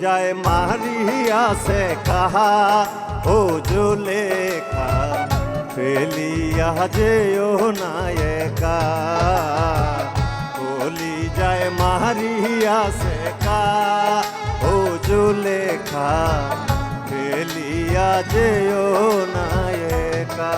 যায় মারিয়াছে কাহা, ও জুলেখা ফেলিয়া যেও নায়কা কলি যায় মারিয়াছে কা ও জুলেখা ফেলিয়া যেও নায়কা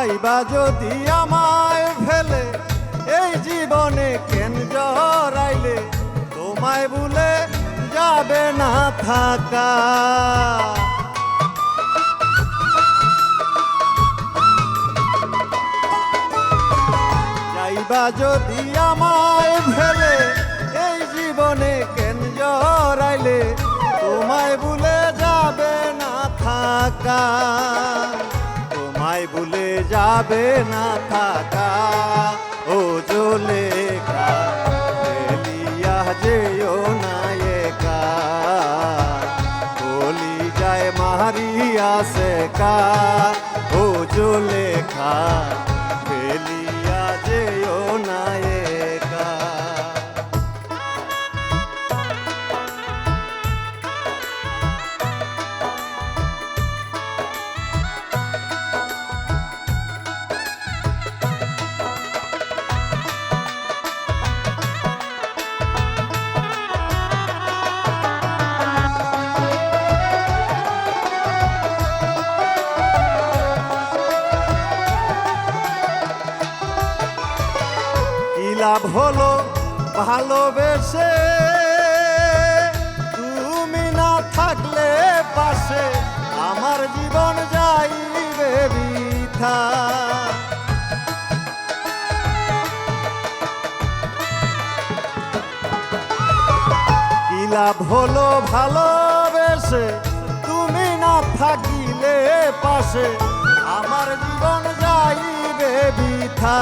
যাইবা যদি আমায় ফেলে, এই জীবনে কেন জড়াইলে? তোমায় ভুলে যাবে না থাকা। যাইবা যদি আমায় ফেলে, এই জীবনে কেন জড়াইলে? তোমায় ভুলে যাবে না থাকা। ভুলে যাবে না থাকা। ও জোলেখা ফেলিয়া যেও না বলি যায় মারিয়া কা ও জোলেখা ফেলিয়া লাভ হলো ভালোবেসে। তুমি না থাকলে পাশে আমার জীবন যাইবে বৃথা। কি লাভ হলো ভালোবেসে? তুমি না থাকিলে পাশে আমার জীবন যাইবে বৃথা।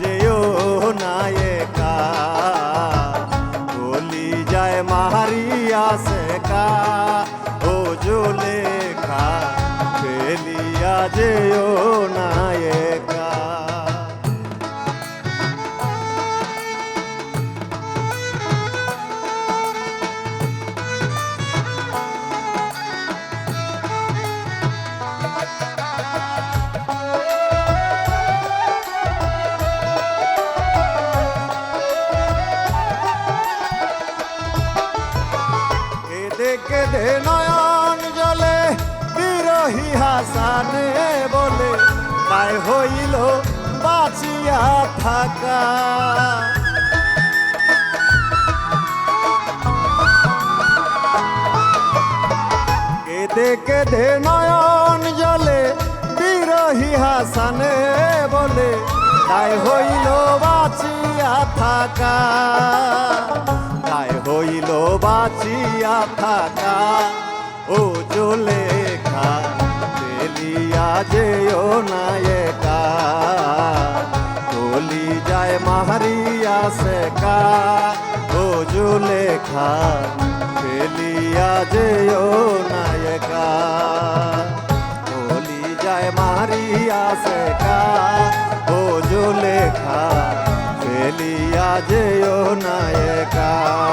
যেও নায়কা। বলি যায় মারিয়া সেকা ও জোলেখা ফেলিয়া যেও নায়কা কেঁদে নয়ন জলে, বিরহী হাসানে বলে, তাই হইল বাঁচিয়া থাকা। কেঁদে কেঁদে নয়ন জলে, বিরহী হাসানে বলে, তাই হইল বাঁচিয়া থাকা। তাই হইল বাঁচিয়া থাকা? ও জোলেখা তেলিয়া যেও নায়কা কলি যায় মাহারিয়া শেখা, ও জোলেখা ফেলিয়া যেও নায়কা কলি যায় মারিয়া শেখা, ও জোলেখা ফেলিয়া যেও নায়কা ফেলিয়া